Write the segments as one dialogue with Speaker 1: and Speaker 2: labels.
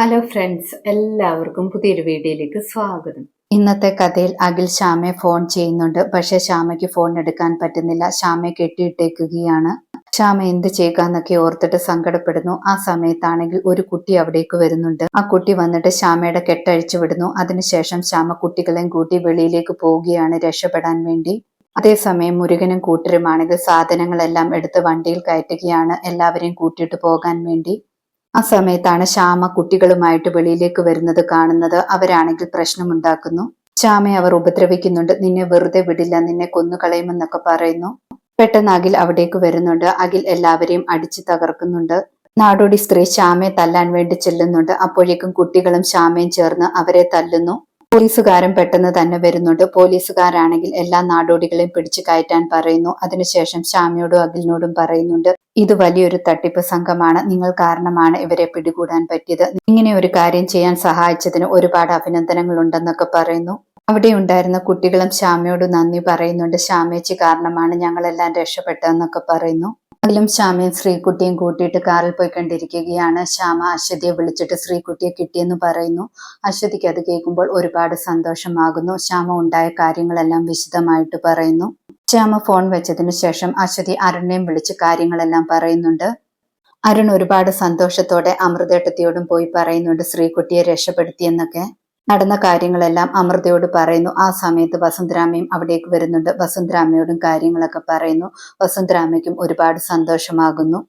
Speaker 1: Hello friends എല്ലാവർക്കും പുതിയൊരു വീഡിയോയിലേക്ക് സ്വാഗതം.
Speaker 2: ഇന്നത്തെ കഥയിൽ അഖിൽ ശ്യാമയെ ഫോൺ ചെയ്യുന്നുണ്ട്. പക്ഷെ ശ്യാമയ്ക്ക് ഫോൺ എടുക്കാൻ പറ്റുന്നില്ല. ശ്യാമയെ കെട്ടിയിട്ടേക്കുകയാണ്. ശ്യാമ എന്ത് ചെയ്യുകയെന്നൊക്കെ ഓർത്തിട്ട് സങ്കടപ്പെടുന്നു. ആ സമയത്താണെങ്കിൽ ഒരു കുട്ടി അവിടേക്ക് വരുന്നുണ്ട്. ആ കുട്ടി വന്നിട്ട് ശ്യാമയുടെ കെട്ടഴിച്ചു വിടുന്നു. അതിനുശേഷം ശ്യാമ കുട്ടികളെയും കൂട്ടി വെളിയിലേക്ക് പോവുകയാണ് രക്ഷപ്പെടാൻ വേണ്ടി. അതേസമയം മുരുകനും കൂട്ടരുമാണെങ്കിൽ സാധനങ്ങളെല്ലാം എടുത്ത് വണ്ടിയിൽ കയറ്റുകയാണ്. എല്ലാവരെയും കൂട്ടിയിട്ട് പോകാൻ വേണ്ടി. ആ സമയത്താണ് ശ്യാമ കുട്ടികളുമായിട്ട് വെളിയിലേക്ക് വരുന്നത് കാണുന്നത്. അവരാണെങ്കിൽ പ്രശ്നമുണ്ടാക്കുന്നു. ശ്യാമയെ അവർ ഉപദ്രവിക്കുന്നുണ്ട്. നിന്നെ വെറുതെ വിടില്ല. നിന്നെ കൊന്നുകളയുമെന്നൊക്കെ പറയുന്നു. പെട്ടെന്ന് അഖിൽ അവിടേക്ക് വരുന്നുണ്ട്. അഖിൽ എല്ലാവരെയും അടിച്ചു തകർക്കുന്നുണ്ട്. നാടോടി സ്ത്രീ ശ്യാമയെ തല്ലാൻ വേണ്ടി ചെല്ലുന്നുണ്ട്. അപ്പോഴേക്കും കുട്ടികളും ശ്യാമയും ചേർന്ന് അവരെ തല്ലുന്നു. പോലീസുകാരൻ പെട്ടെന്ന് തന്നെ വരുന്നുണ്ട്. പോലീസുകാരാണെങ്കിൽ എല്ലാ നാടോടികളെയും പിടിച്ചു കയറ്റാൻ പറയുന്നു. അതിനുശേഷം ശ്യാമയോടും അഖിലിനോടും പറയുന്നുണ്ട് ഇത് വലിയൊരു തട്ടിപ്പ് സംഘമാണ്. നിങ്ങൾ കാരണമാണ് ഇവരെ പിടികൂടാൻ പറ്റിയത്. ഇങ്ങനെ ഒരു കാര്യം ചെയ്യാൻ സഹായിച്ചതിന് ഒരുപാട് അഭിനന്ദനങ്ങൾ ഉണ്ടെന്നൊക്കെ പറയുന്നു. അവിടെ ഉണ്ടായിരുന്ന കുട്ടികളും ശ്യാമയോട് നന്ദി പറയുന്നുണ്ട്. ശ്യാമേച്ചി കാരണമാണ് ഞങ്ങളെല്ലാം രക്ഷപ്പെട്ടതെന്നൊക്കെ പറയുന്നു. അതിലും ശ്യാമയും ശ്രീകുട്ടിയും കൂട്ടിയിട്ട് കാറിൽ പോയി കണ്ടിരിക്കുകയാണ്. ശ്യാമ അശ്വതിയെ വിളിച്ചിട്ട് ശ്രീകുട്ടിയെ കിട്ടിയെന്ന് പറയുന്നു. അശ്വതിക്ക് അത് കേൾക്കുമ്പോൾ ഒരുപാട് സന്തോഷമാകുന്നു. ശ്യാമ ഉണ്ടായ കാര്യങ്ങളെല്ലാം വിശദമായിട്ട് പറയുന്നു. ശ്യാമ ഫോൺ വെച്ചതിന് ശേഷം അശ്വതി അരുണിനെയും വിളിച്ച് കാര്യങ്ങളെല്ലാം പറയുന്നുണ്ട്. അരുൺ ഒരുപാട് സന്തോഷത്തോടെ അമൃതേട്ടത്തിയോടും പോയി പറയുന്നുണ്ട് ശ്രീകുട്ടിയെ രക്ഷപ്പെടുത്തിയെന്നൊക്കെ നടന്ന കാര്യങ്ങളെല്ലാം അമൃതയോട് പറയുന്നു. ആ സമയത്ത് വസുന്ധരാമയും അവിടേക്ക് വരുന്നുണ്ട്. വസുന്ധരാമയോടും കാര്യങ്ങളൊക്കെ പറയുന്നു. വസുന്ധരാമയ്ക്കും ഒരുപാട് സന്തോഷമാകുന്നു.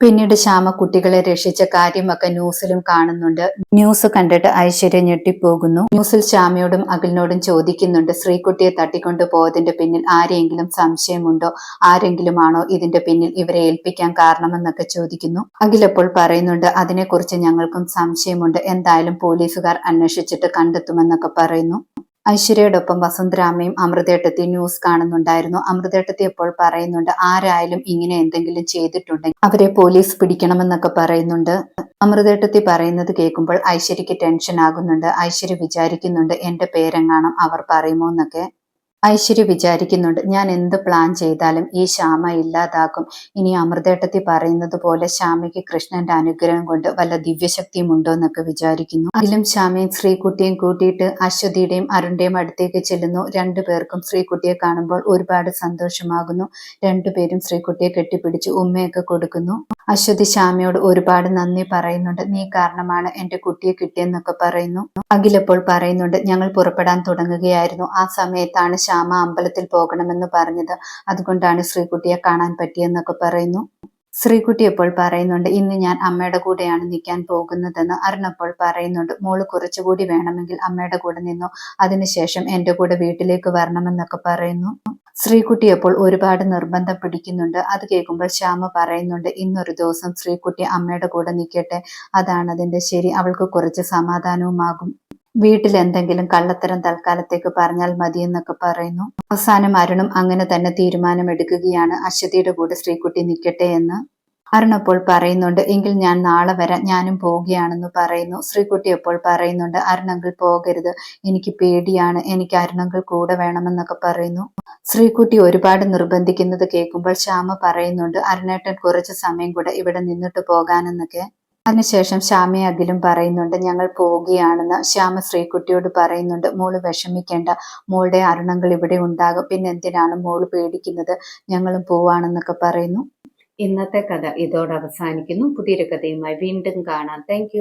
Speaker 2: പിന്നീട് ശ്യാമ കുട്ടികളെ രക്ഷിച്ച കാര്യമൊക്കെ ന്യൂസിലും കാണുന്നുണ്ട്. ന്യൂസ് കണ്ടിട്ട് ഐശ്വര്യ ഞെട്ടിപ്പോകുന്നു. ന്യൂസിൽ ശ്യാമയോടും അഖിലിനോടും ചോദിക്കുന്നുണ്ട് ശ്രീകുട്ടിയെ തട്ടിക്കൊണ്ടു പോയതിന്റെ പിന്നിൽ ആരെങ്കിലും സംശയമുണ്ടോ? ആരെങ്കിലും ആണോ ഇതിന്റെ പിന്നിൽ ഇവരെ ഏൽപ്പിക്കാൻ കാരണമെന്നൊക്കെ ചോദിക്കുന്നു. അഖിലപ്പോൾ പറയുന്നുണ്ട് അതിനെക്കുറിച്ച് ഞങ്ങൾക്കും സംശയമുണ്ട്. എന്തായാലും പോലീസുകാർ അന്വേഷിച്ചിട്ട് കണ്ടെത്തുമെന്നൊക്കെ പറയുന്നു. ഐശ്വര്യയോടൊപ്പം വസുന്ധരാമയും അമൃതേട്ടത്തി ന്യൂസ് കാണുന്നുണ്ടായിരുന്നു. അമൃതേട്ടത്തി എപ്പോൾ പറയുന്നുണ്ട് ആരായാലും ഇങ്ങനെ എന്തെങ്കിലും ചെയ്തിട്ടുണ്ടെങ്കിൽ അവരെ പോലീസ് പിടിക്കണമെന്നൊക്കെ പറയുന്നുണ്ട്. അമൃതേട്ടത്തി പറയുന്നത് കേൾക്കുമ്പോൾ ഐശ്വര്യക്ക് ടെൻഷൻ ആകുന്നുണ്ട് ഐശ്വര്യ വിചാരിക്കുന്നുണ്ട് എന്റെ പേരെങ്ങാണം അവർ പറയുമോ എന്നൊക്കെ ഐശ്വര്യ വിചാരിക്കുന്നുണ്ട്. ഞാൻ എന്ത് പ്ലാൻ ചെയ്താലും ഈ ശ്യാമ ഇല്ലാതാക്കും ഇനി അമൃതേട്ടത്തി പറയുന്നത് പോലെ ശ്യാമയ്ക്ക് കൃഷ്ണന്റെ അനുഗ്രഹം കൊണ്ട് വല്ല ദിവ്യശക്തിയും ഉണ്ടോ എന്നൊക്കെ വിചാരിക്കുന്നു. അതിലും ശ്യാമയും ശ്രീകുട്ടിയും കൂട്ടിയിട്ട് അശ്വതിയുടെയും അരുണിന്റെയും അടുത്തേക്ക് ചെല്ലുന്നു. രണ്ടുപേർക്കും ശ്രീകുട്ടിയെ കാണുമ്പോൾ ഒരുപാട് സന്തോഷമാകുന്നു. രണ്ടുപേരും ശ്രീകുട്ടിയെ കെട്ടിപ്പിടിച്ച് ഉമ്മയൊക്കെ കൊടുക്കുന്നു. അശ്വതി ശ്യാമയോട് ഒരുപാട് നന്ദി പറയുന്നുണ്ട്. നീ കാരണമാണ് എന്റെ കുട്ടിയെ കിട്ടിയെന്നൊക്കെ പറയുന്നു അഖിലപ്പോൾ പറയുന്നുണ്ട് ഞങ്ങൾ പുറപ്പെടാൻ തുടങ്ങുകയായിരുന്നു. ആ സമയത്താണ് ശ്യാമ അമ്പലത്തിൽ പോകണമെന്ന് പറഞ്ഞത്. അതുകൊണ്ടാണ് ശ്രീകുട്ടിയെ കാണാൻ പറ്റിയെന്നൊക്കെ പറയുന്നു. ശ്രീകുട്ടി എപ്പോൾ പറയുന്നുണ്ട് ഇന്ന് ഞാൻ അമ്മയുടെ കൂടെയാണ് നിൽക്കാൻ പോകുന്നതെന്ന് അരുണപ്പോൾ പറയുന്നുണ്ട്. മോൾ കുറച്ചുകൂടി വേണമെങ്കിൽ അമ്മയുടെ കൂടെ നിന്നു. അതിനുശേഷം എന്റെ കൂടെ വീട്ടിലേക്ക് വരണമെന്നൊക്കെ പറയുന്നു. ശ്രീകുട്ടി അപ്പോൾ ഒരുപാട് നിർബന്ധം പിടിക്കുന്നുണ്ട്. അത് കേൾക്കുമ്പോൾ ശ്യാമ പറയുന്നുണ്ട് ഇന്നൊരു ദിവസം ശ്രീകുട്ടി അമ്മയുടെ കൂടെ നിൽക്കട്ടെ. അതാണ് അതിന്റെ ശരി. അവൾക്ക് കുറച്ച് സമാധാനവുമാകും. വീട്ടിൽ എന്തെങ്കിലും കള്ളത്തരം തൽക്കാലത്തേക്ക് പറഞ്ഞാൽ മതി എന്നൊക്കെ പറയുന്നു. അവസാനം അരുണും അങ്ങനെ തന്നെ തീരുമാനമെടുക്കുകയാണ്. അശ്വതിയുടെ കൂടെ ശ്രീകുട്ടി നിൽക്കട്ടെ എന്ന് അരുൺ അപ്പോൾ പറയുന്നുണ്ട്. എങ്കിൽ ഞാൻ നാളെ വരാം. ഞാനും പോവുകയാണെന്ന് പറയുന്നു. ശ്രീകുട്ടി അപ്പോൾ പറയുന്നുണ്ട്. അരുണങ്കിൾ പോകരുത്. എനിക്ക് പേടിയാണ്. എനിക്ക് അരുണങ്കിൾ കൂടെ വേണമെന്നൊക്കെ പറയുന്നു. ശ്രീകുട്ടി ഒരുപാട് നിർബന്ധിക്കുന്നത് കേൾക്കുമ്പോൾ ശ്യാമ പറയുന്നുണ്ട്. അരുണേട്ടൻ കുറച്ച് സമയം കൂടെ ഇവിടെ നിന്നിട്ട് പോകാനെന്നൊക്കെ. അതിനുശേഷം ശ്യാമയെ അഖിലും പറയുന്നുണ്ട് ഞങ്ങൾ പോവുകയാണെന്ന് ശ്യാമ ശ്രീകുട്ടിയോട് പറയുന്നുണ്ട്. മോൾ വിഷമിക്കേണ്ട. മോളുടെ അരുണങ്ങൾ ഇവിടെ ഉണ്ടാകും. പിന്നെ എന്തിനാണ് മോൾ പേടിക്കുന്നത്? ഞങ്ങളും പോവാണെന്നൊക്കെ പറയുന്നു.
Speaker 1: ഇന്നത്തെ കഥ ഇതോടെ അവസാനിക്കുന്നു. പുതിയൊരു കഥയുമായി വീണ്ടും കാണാം. താങ്ക്